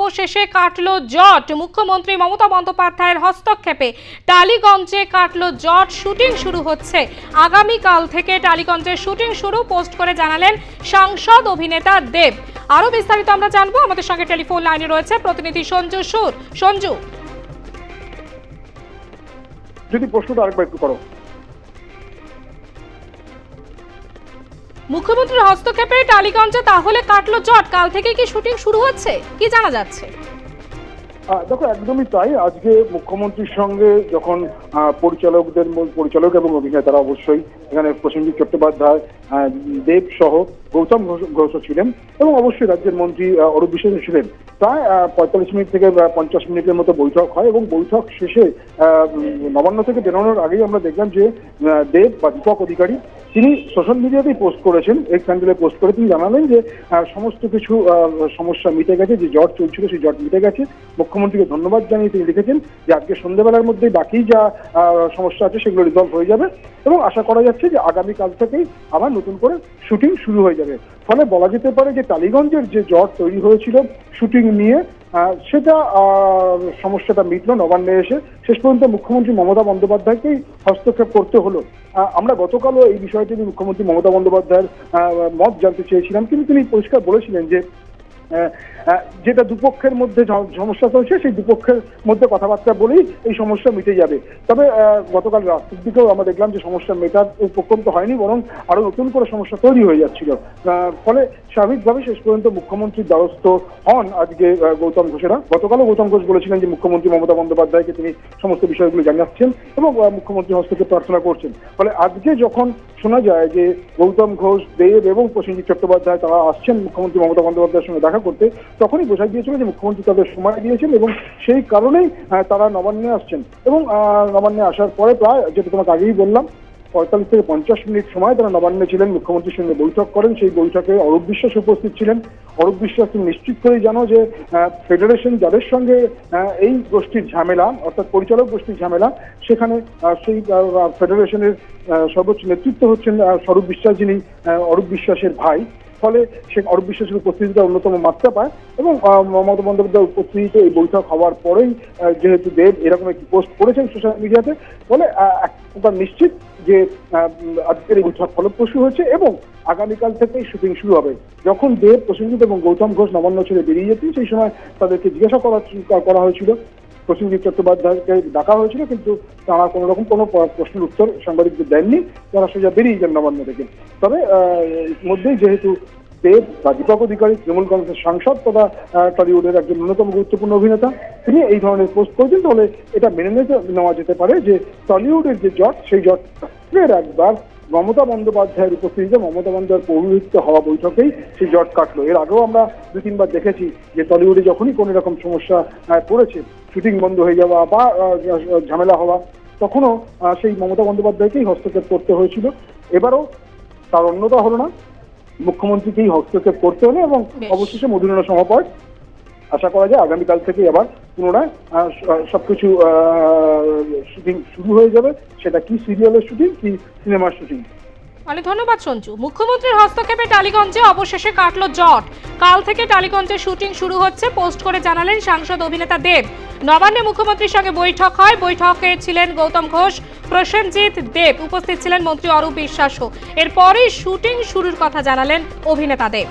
অবশেষে কাটলো জট। মুখ্যমন্ত্রী মমতা বন্দ্যোপাধ্যায়ের হস্তক্ষেপে টালিগঞ্জে কাটলো জট। শুটিং শুরু হচ্ছে। আগামীকাল থেকে টালিগঞ্জের শুটিং শুরু। পোস্ট করে জানালেন সাংসদ অভিনেতা দেব। আরও বিস্তারিত আমরা জানব। আমাদের সঙ্গে টেলিফোন লাইনে রয়েছে প্রতিনিধি সঞ্জু সুর। সঞ্জু। যদি প্রশ্নটা আরেকবার একটু করো। মুখ্যমন্ত্রীর হস্তক্ষেপে টালিগঞ্জে তাহলে কাটলো জট কাল থেকে কি শুটিং শুরু হচ্ছে? কি জানা যাচ্ছে? দেখো, একদমই তাই। আজকে মুখ্যমন্ত্রীর সঙ্গে যখন পরিচালকদের পরিচালক এবং অভিনেতারা অবশ্যই এখানে প্রসেনজিৎ চট্টোপাধ্যায় দেব সহ গৌতম ঘোষ- ছিলেন এবং অবশ্যই রাজ্যের মন্ত্রী অরূপ বিশ্বাস ছিলেন। প্রায় পঁয়তাল্লিশ মিনিট থেকে পঞ্চাশ মিনিটের মতো বৈঠক হয় এবং বৈঠক শেষে নবান্ন থেকে বেরোনোর আগেই আমরা দেখলাম যে দেব বা দীপক অধিকারী, তিনি সোশ্যাল মিডিয়াতেই পোস্ট করেছেন এক স্যান্ডেলে পোস্ট করে তিনি জানালেন যে সমস্ত কিছু সমস্যা মিটে গেছে, যে জট চলছিল সেই জট মিটে গেছে। মুখ্যমন্ত্রীকে ধন্যবাদ জানিয়ে তিনি লিখেছেন যে আজকে সন্ধ্যেবেলার মধ্যে বাকি যা সমস্যা আছে সেগুলো রিজলভ হয়ে যাবে এবং আশা করা যাচ্ছে যে আগামীকাল থেকেই আবার নতুন করে শুটিং শুরু হয়ে যাবে। ফলে বলা যেতে পারে যে টালিগঞ্জের যে জট তৈরি হয়েছিল শুটিং নিয়ে সেটা সমস্যাটা মিটলো, নবান্নে এসে। শেষ পর্যন্ত মুখ্যমন্ত্রী মমতা বন্দ্যোপাধ্যায়কে হস্তক্ষেপ করতে হলো। আমরা গতকালও এই বিষয়টি মুখ্যমন্ত্রী মমতা বন্দ্যোপাধ্যায়ের মত জানতে চেয়েছিলাম, কিন্তু তিনি পরিষ্কার বলেছিলেন যে যেটা দুপক্ষের মধ্যে সমস্যা চলছে, সেই দুপক্ষের মধ্যে কথাবার্তা বলেই এই সমস্যা মিটে যাবে। তবে গতকাল রাত্রির দিকেও আমরা দেখলাম যে সমস্যা মেটার উপক্রম তো হয়নি, বরং আরও নতুন করে সমস্যা তৈরি হয়ে যাচ্ছিল। ফলে স্বাভাবিকভাবে শেষ পর্যন্ত মুখ্যমন্ত্রীর দ্বারস্থ হন আজকে গৌতম ঘোষেরা। গতকালও গৌতম ঘোষ বলেছিলেন যে মুখ্যমন্ত্রী মমতা বন্দ্যোপাধ্যায়কে তিনি সমস্ত বিষয়গুলো জানাচ্ছেন এবং মুখ্যমন্ত্রী হস্তক্ষেপ প্রার্থনা করছেন। ফলে আজকে যখন শোনা যায় যে গৌতম ঘোষ, দেব এবং প্রসেনজিৎ চট্টোপাধ্যায় তারা আসছেন মুখ্যমন্ত্রী মমতা বন্দ্যোপাধ্যায়ের সঙ্গে দেখা করতে। তখনই বোঝা গিয়েছিল যে মুখ্যমন্ত্রী তাদের সময় দিয়েছেন এবং সেই কারণেই তারা নবান্নে আসছেন। এবং নবান্নে আসার পরে প্রায়, যেটা তোমাকে আগেই বললাম পঁয়তাল্লিশ থেকে পঞ্চাশ মিনিট সময় তারা নবান্নে ছিলেন, মুখ্যমন্ত্রীর সঙ্গে বৈঠক করেন। সেই বৈঠকে অরূপ বিশ্বাস উপস্থিত ছিলেন। অরূপ বিশ্বাস, তুমি নিশ্চিত করেই জানো যে ফেডারেশন যাদের সঙ্গে এই গোষ্ঠীর ঝামেলা, অর্থাৎ পরিচালক গোষ্ঠীর ঝামেলা, সেখানে সেই ফেডারেশনের সর্বোচ্চ নেতৃত্ব হচ্ছেন স্বরূপ বিশ্বাস যিনি অরূপ বিশ্বাসের ভাই। ফলে সে অরূপ বিশ্বাসের উপস্থিতিটা অন্যতম মাত্রা পায় এবং মমতা বন্দ্যোপাধ্যায় উপস্থিতিতে এই বৈঠক হওয়ার পরেই যেহেতু দেব এরকম একটি পোস্ট করেছেন সোশ্যাল মিডিয়াতে, ফলে এক প্রকার নিশ্চিত যে আজকের এই বৈঠক ফলপ্রসূ হয়েছে এবং আগামীকাল থেকেই শুটিং শুরু হবে। যখন দেব, প্রসেনজিৎ এবং গৌতম ঘোষ নবান্ন ছেড়ে বেরিয়ে যেতেন, সেই সময় তাদেরকে জিজ্ঞাসা করা করা হয়েছিল। প্রসেনজিৎ চট্টোপাধ্যায়কে ডাকা হয়েছিল, কিন্তু তারা কোনো রকম কোনো প্রশ্নের উত্তর সাংবাদিকদের দেননি। তারা সোজা বেরিয়ে যান নবান্ন থেকে তবে মধ্যেই যেহেতু দেব বা দীপক অধিকারী, তৃণমূল কংগ্রেসের সাংসদ তথা টলিউডের একজন অন্যতম গুরুত্বপূর্ণ অভিনেতা। তিনি এই ধরনের পোস্ট করেছেন, তাহলে এটা মেনে নেওয়া যেতে পারে যে টলিউডের যে জট, সেই জট ফের একবার মমতা বন্দ্যোপাধ্যায়ের উপস্থিতিতে মমতা বন্দ্যোপাধ্যায়ের পৌরোহিত্য হওয়া বৈঠকেই সেই জট কাটলো। এর আগেও আমরা দু তিনবার দেখেছি যে টলিউডে যখনই কোনো রকম সমস্যা পড়েছে, শুটিং বন্ধ হয়ে যাওয়া বা ঝামেলা হওয়া, তখনও সেই মমতা বন্দ্যোপাধ্যায়কেই হস্তক্ষেপ করতে হয়েছিল। এবারও তার অন্যতা হলো না। মুখ্যমন্ত্রীকেই হস্তক্ষেপ করতে হলে এবং বেশ। অবশেষে মধুরনা সমাপয় আশা করা যায় আগামীকাল থেকে আবার পুনরায় সবকিছু শুটিং শুরু হয়ে যাবে সেটা কি সিরিয়ালের শুটিং কি সিনেমার শুটিং অনেক ধন্যবাদ সঞ্জু। মুখ্যমন্ত্রীর হস্তক্ষেপে টালিগঞ্জে অবশেষে কাটলো জট। কাল থেকে টালিগঞ্জে শুটিং শুরু হচ্ছে, পোস্ট করে জানালেন সাংসদ অভিনেতা দেব। নবান্নে মুখ্যমন্ত্রীর সঙ্গে বৈঠক হয়। বৈঠকে ছিলেন গৌতম ঘোষ, প্রসেনজিৎ দেব। উপস্থিত ছিলেন মন্ত্রী অরূপ বিশ্বাসও। এরপরই শুটিং শুরুর কথা জানালেন অভিনেতা দেব।